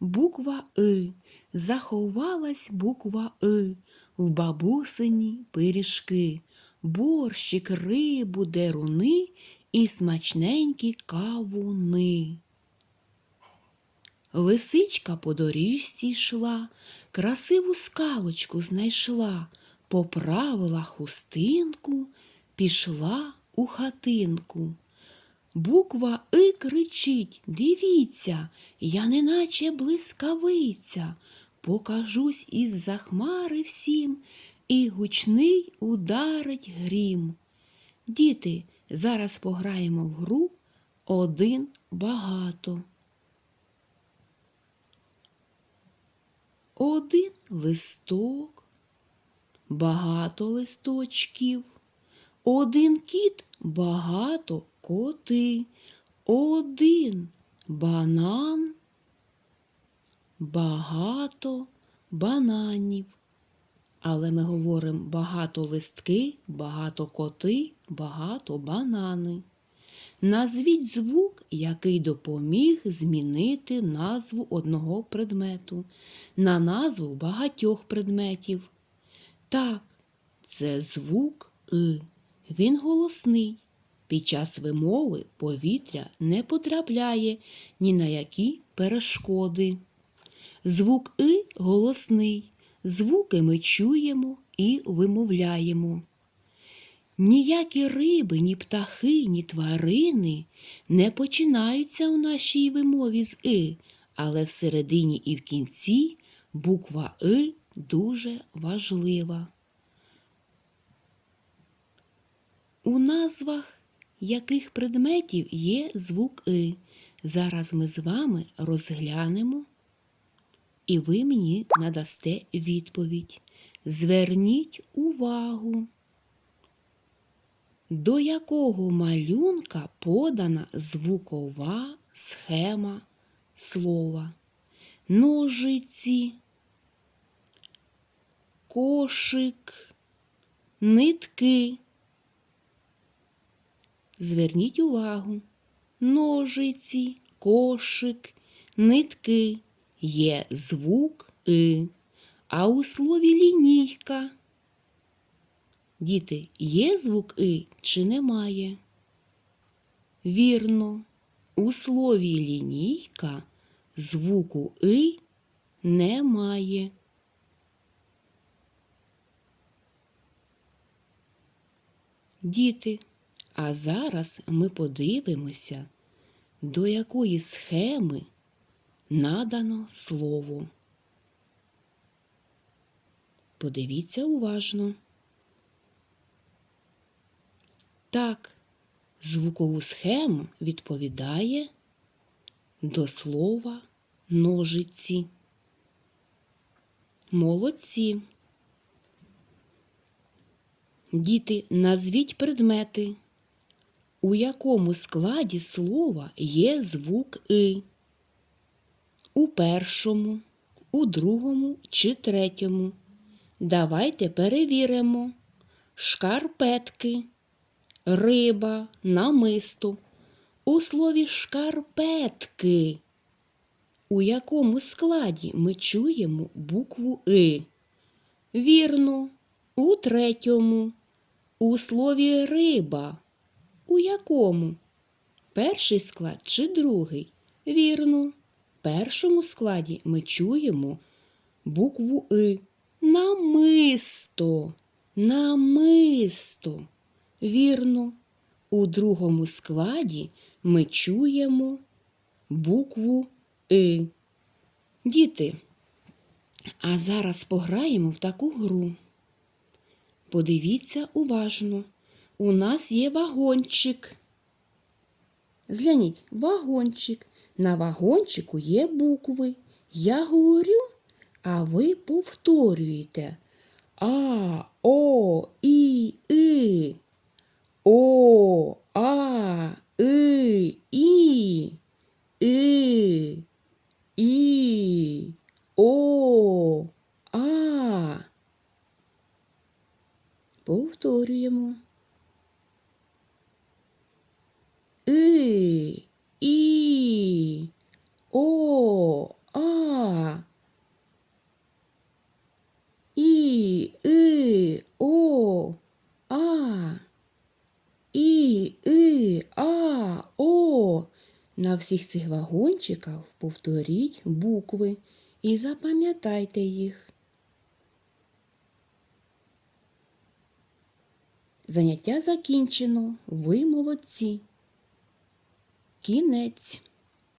буква И, заховалась буква И в бабусині пиріжки, борщик, рибу, деруни і смачненькі кавуни. Лисичка по доріжці йшла, красиву скалочку знайшла, поправила хустинку, пішла у хатинку. Буква И кричить Дивіться, я неначе блискавиця, покажусь із-за хмари всім, і гучний ударить грім. Діти, зараз пограємо в гру один багато. Один листок, багато листочків. Один кіт багато коти. Один банан, багато бананів. Але ми говоримо багато листки, багато коти, багато банани. Назвіть звук, який допоміг змінити назву одного предмету на назву багатьох предметів. Так, це звук И. Він голосний. Під час вимови повітря не потрапляє ні на які перешкоди. Звук И голосний. Звуки ми чуємо і вимовляємо. Ніякі риби, ні птахи, ні тварини не починаються у нашій вимові з И, але всередині і в кінці буква И дуже важлива. У назвах яких предметів є звук И. Зараз ми з вами розглянемо, і ви мені надасте відповідь. Зверніть увагу, до якого малюнка подана звукова схема слова. Ножиці, кошик, нитки. Зверніть увагу, ножиці, кошик, нитки є звук И, а у слові лінійка. Діти, є звук И чи немає? Вірно, у слові лінійка звуку И немає. Діти, а зараз ми подивимося, до якої схеми надано слово. Подивіться уважно. Так, звукову схему відповідає до слова ножиці. Молодці. Діти, назвіть предмети, у якому складі слова є звук И. У першому, у другому чи третьому. Давайте перевіримо. Шкарпетки, риба, намисто. У слові шкарпетки. У якому складі ми чуємо букву И? Вірно, у третьому. У слові риба. У якому? Перший склад чи другий? Вірно. В першому складі ми чуємо букву И. Намисто. Намисто. Вірно. У другому складі ми чуємо букву И. Діти, а зараз пограємо в таку гру. Подивіться уважно. У нас є вагончик. Згляніть, вагончик. На вагончику є букви. Я говорю, а ви повторюєте. А, О, І, И. О, А, И, І. И, І, О, А. Повторюємо. и, и, о, а, и, и, о, а, і, и, а, о. На всіх цих вагончиках повторіть букви і запам'ятайте їх. Заняття закінчено. Ви молодці. Кінець.